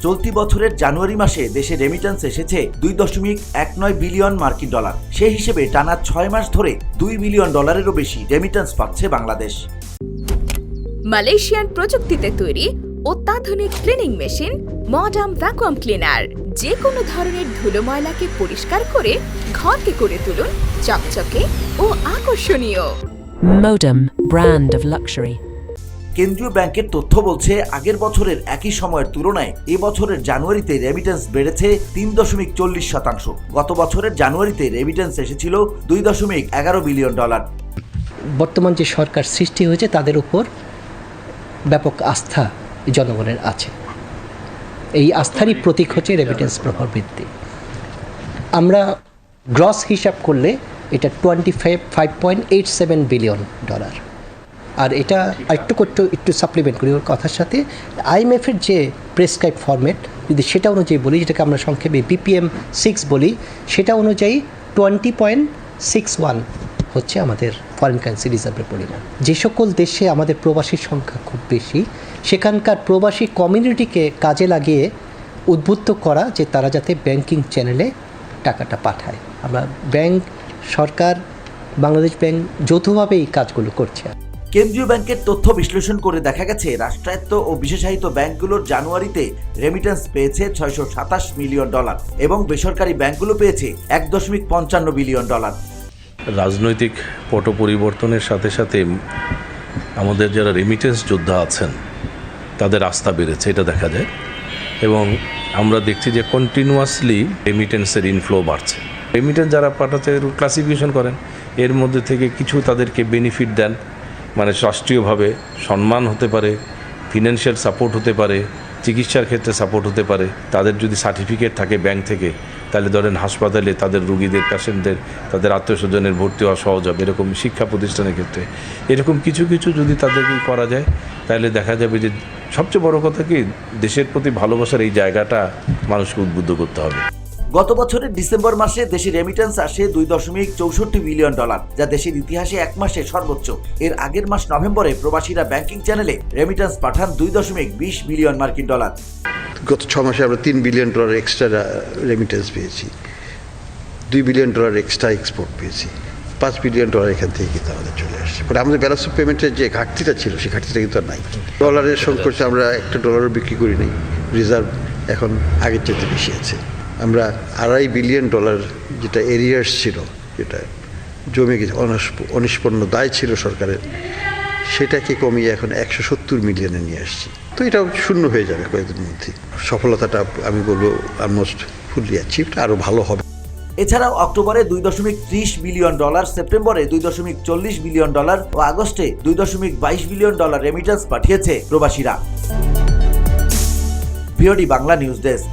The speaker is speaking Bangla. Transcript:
চলতি বছরের জানুয়ারি মাসে দেশে রেমিটেন্স এসেছে দুই দশমিক এক নয় বিলিয়ন মার্কিন ডলার। সেই হিসেবে টানা ছয় মাস ধরে দুই বিলিয়ন ডলারেরও বেশি রেমিটেন্স পাচ্ছে বাংলাদেশ। মালয়েশিয়ান প্রযুক্তিতে তৈরি অত্যাধুনিক cleaning machine modern vacuum cleaner যে কোনো ধরনের ধুলো ময়লাকে পরিষ্কার করে ঘরকে করে তুলুন চকচকে ও আকর্ষণীয়। Modem, brand of luxury. কেন্দ্রীয় ব্যাংকের তথ্য বলছে, আগের বছরের একই সময়ের তুলনায় এ বছরের জানুয়ারিতে রেমিটেন্স বেড়েছে তিন দশমিক চল্লিশ শতাংশ। গত বছরের জানুয়ারিতে রেমিটেন্স এসেছিল দুই দশমিক এগারো বিলিয়ন ডলার। বর্তমান যে সরকার সৃষ্টি হয়েছে, তাদের উপর ব্যাপক আস্থা জনগণের আছে। এই আস্থারই প্রতীক হচ্ছে রেমিটেন্স প্রভাব বৃদ্ধি। আমরা গ্রস হিসাব করলে এটা twenty five five point eight seven billion dollar আর এটা একটু একটু একটু সাপ্লিমেন্ট করি ওর কথার সাথে। আইএমএফের যে প্রেসক্রাইব ফরম্যাট যদি সেটা অনুযায়ী বলি, যেটাকে আমরা সংক্ষেপে বিপিএম সিক্স বলি, সেটা অনুযায়ী টোয়েন্টি পয়েন্ট সিক্স ওয়ান হচ্ছে আমাদের ফরেন কারেন্সি রিজার্ভের পরিমাণ। যে সকল দেশে আমাদের প্রবাসীর সংখ্যা খুব বেশি, সেখানকার প্রবাসী কমিউনিটিকে কাজে লাগিয়ে উদ্বুদ্ধ করা যে তারা যাতে ব্যাংকিং চ্যানেলে টাকাটা পাঠায়। আমরা ব্যাংক সরকার, বাংলাদেশ ব্যাংক যৌথভাবে এই কাজগুলো করছে। কেন্দ্রীয় ব্যাংকের তথ্য বিশ্লেষণ করে দেখা গেছে, রাষ্ট্রায়ত্ত ও বিশেষায়িত ব্যাংকগুলোর জানুয়ারিতে রেমিটেন্স পেয়েছে ছয়শো সাতাশ মিলিয়ন ডলার এবং বেসরকারি ব্যাংকগুলো পেয়েছে এক দশমিক পঞ্চান্ন বিলিয়ন ডলার। রাজনৈতিক পট পরিবর্তনের সাথে সাথে আমাদের যারা রেমিটেন্স যোদ্ধা আছেন, তাদের আস্থা বেড়েছে, এটা দেখা যায়। এবং আমরা দেখছি যে কন্টিনিউয়াসলি রেমিটেন্সের ইনফ্লো বাড়ছে। রেমিটেন্স যারা পাঠাতে ক্লাসিফিকেশন করেন, এর মধ্যে থেকে কিছু তাদেরকে বেনিফিট দেন। মানে রাষ্ট্রীয়ভাবে সম্মান হতে পারে ফিনান্সিয়াল সাপোর্ট হতে পারে, চিকিৎসার ক্ষেত্রে সাপোর্ট হতে পারে, তাদের যদি সার্টিফিকেট থাকে ব্যাংক থেকে, তাহলে ধরেন হাসপাতালে তাদের রুগীদের পেশেন্টদের তাদের আত্মীয় স্বজনের ভর্তি হওয়া সহজ হবে, এরকম শিক্ষা প্রতিষ্ঠানের ক্ষেত্রে। এরকম কিছু কিছু যদি তাদেরকে করা যায়, তাহলে দেখা যাবে যে সবচেয়ে বড় কথা কি, দেশের প্রতি ভালোবাসার এই জায়গাটা মানুষকে উদ্বুদ্ধ করতে হবে। গত বছরের ডিসেম্বর মাসে দেশে রেমিটেন্স আসে দুই দশমিক চৌষট্টি বিলিয়ন ডলার, যা দেশের ইতিহাসে এক মাসে সর্বোচ্চ। এর আগের মাস নভেম্বরে প্রবাসীরা ব্যাংকিং চ্যানেলে রেমিটেন্স পাঠান দুই দশমিক বিশ বিলিয়ন মার্কিন ডলার। গত ছ মাসে আমরা তিন বিলিয়ন ডলার এক্সট্রা রেমিটেন্স পেয়েছি। দুই বিলিয়ন ডলার এক্সট্রা এক্সপোর্ট পেয়েছি। পাঁচ বিলিয়ন ডলার এখান থেকে কিন্তু আমাদের চলে আসছে। মানে আমাদের ব্যালেন্স অফ পেমেন্টের যে ঘাটতিটা ছিল, সেই ঘাটতিটা কিন্তু আর নাই। ডলারের সংকটে আমরা একটা ডলারও বিক্রি করি নাই। রিজার্ভ এখন আগের চেয়ে বেশি আছে। আমরা আড়াই বিলিয়ন ডলার যেটা এরিয়ার্স ছিল, যেটা জমে অনিষ্পন্ন দায় ছিল সরকারের, সেটাকে কমিয়ে এখন একশো সত্তর মিলিয়নে নিয়ে আসছি। তো এটাও শূন্য হয়ে যাবে কয়েকদিনের মধ্যে সফলতাটা আমি বলব অলমোস্ট ফুললি অ্যাচিভড আরও ভালো হবে। এছাড়াও অক্টোবরে দুই দশমিক ত্রিশ বিলিয়ন ডলার সেপ্টেম্বরে দুই দশমিক চল্লিশ বিলিয়ন ডলার ও আগস্টে দুই দশমিক বাইশ বিলিয়ন ডলার রেমিটেন্স পাঠিয়েছে প্রবাসীরা। VOD Bangla news desk.